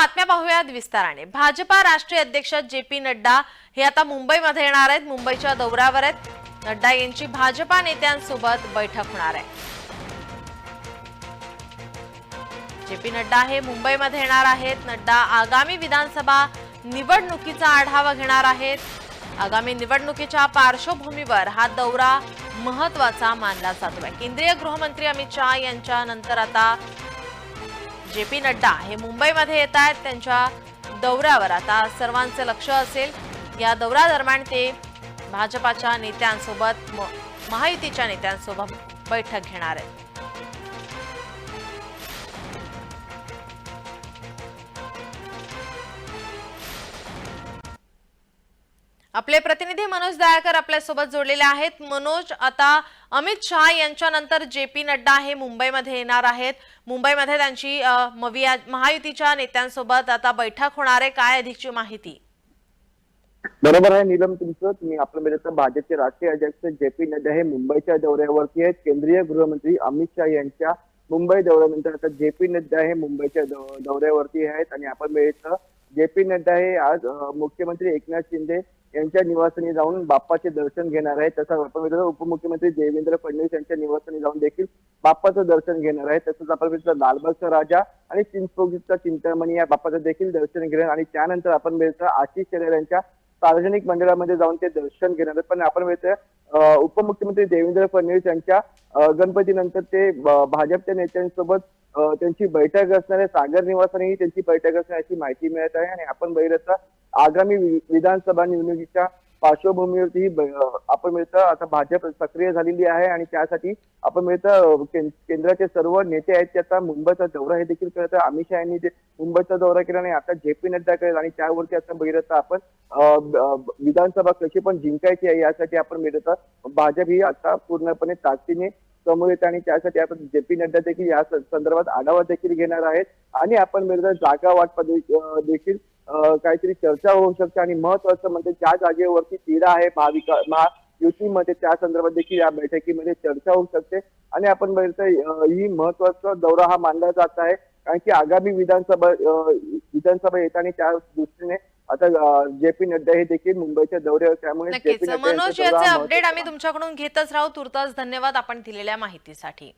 बातम्या पाहूयात विस्ताराने. भाजपा राष्ट्रीय अध्यक्ष जे पी नड्डा हे आता मुंबईमध्ये येणार आहेत. मुंबईच्या दौऱ्यावर आहेत. नड्डा यांची भाजपा नेत्यांसोबत बैठक होणार आहे. जे पी नड्डा हे मुंबईमध्ये येणार आहेत. नड्डा आगामी विधानसभा निवडणुकीचा आढावा घेणार आहेत. आगामी निवडणुकीच्या पार्श्वभूमीवर हा दौरा महत्त्वाचा मानला जातोय. केंद्रीय गृहमंत्री अमित शहा यांच्या नंतर आता जे पी नड्डा हे मुंबईमध्ये येत आहेत. त्यांच्या दौऱ्यावर आता सर्वांचं लक्ष असेल. या दौऱ्यादरम्यान ते भाजपाच्या नेत्यांसोबत म- महायुतीच्या नेत्यांसोबत बैठक घेणार आहेत. आपले प्रतिनिधी मनोज दयाकर आपल्यासोबत जोडलेले आहेत. मनोज आता अमित शहा यांच्यानंतर जे पी नड्डा हे मुंबईमध्ये येणार आहेत. मुंबईमध्ये त्यांची मविया महायुतीच्या नेत्यांसोबत आता बैठक होणार आहे. काय अधिकची माहिती? बरोबर आहे नीलम तुमचं. तुम्ही आपलं मिळत भाजपचे राष्ट्रीय अध्यक्ष जे पी नड्डा हे मुंबईच्या दौऱ्यावरती आहेत. केंद्रीय गृहमंत्री अमित शहा यांच्या मुंबई दौऱ्यानंतर आता जे पी नड्डा हे मुंबईच्या दौऱ्यावरती आहेत. आणि आपण बघितलं जे पी नड्डा हे आज मुख्यमंत्री एकनाथ शिंदे यांच्या निवासस्थानी जाऊन बाप्पाचे दर्शन घेणार आहे तसंच आपण उपमुख्यमंत्री देवेंद्र फडणवीस यांच्या निवासस्थानी जाऊन देखील बाप्पाचं दर्शन घेणार आहे तसंच आपण बघितलं लालबागचा राजा आणि चिंचपोगीचा चिंतामणी या बाप्पाचं देखील दर्शन घेणार आणि त्यानंतर आपण बघितलं आशिष शेलार यांच्या सार्वजनिक मंडळामध्ये जाऊन ते दर्शन घेणार आहेत. पण आपण बघितलं उपमुख्यमंत्री देवेंद्र फडणवीस यांच्या गणपती गणपतीनंतर ते भाजपच्या नेत्यांसोबत त्यांची बैठक असणार आहे. सागर निवासानेही त्यांची बैठक असणार अशी माहिती मिळत आहे. आणि आपण बघितलं आगामी विधानसभा निवडणुकीच्या पार्श्वभूमीवरती आपण मिळतं आता भाजप सक्रिय झालेली आहे आणि त्यासाठी आपण मिळतं केंद्राचे सर्व नेते आहेत त्याचा आता मुंबईचा दौरा हे देखील करत आहे. अमित शहा यांनी मुंबईचा दौरा केला आणि आता जे पी नड्डा करेल आणि त्यावरती आता बघितलं तर आपण विधानसभा कशी पण जिंकायची आहे यासाठी आपण मिळत भाजप ही आता पूर्णपणे ताकदीने समोर येते आणि त्यासाठी आपण जे पी नड्डा देखील या संदर्भात आढावा देखील घेणार आहेत. आणि आपण मिळत जागा वाटप देखील काहीतरी चर्चा होऊ शकते आणि महत्वाचं म्हणजे ज्या जागेवरती तिढा आहे महाविका महायुतीमध्ये त्या संदर्भात देखील या बैठकीमध्ये चर्चा होऊ शकते. आणि आपण बघितलं ही महत्त्वाचा दौरा हा मानला जात आहे. कारण की आगामी विधानसभा विधानसभा येत आणि त्या दृष्टीने आता जे पी नड्डा हे देखील मुंबईच्या दौऱ्यावर त्यामुळे मनोज याचे अपडेट आम्ही. तुमच्याकडून घेतच राहू. तुर्तास धन्यवाद आपण दिलेल्या माहितीसाठी.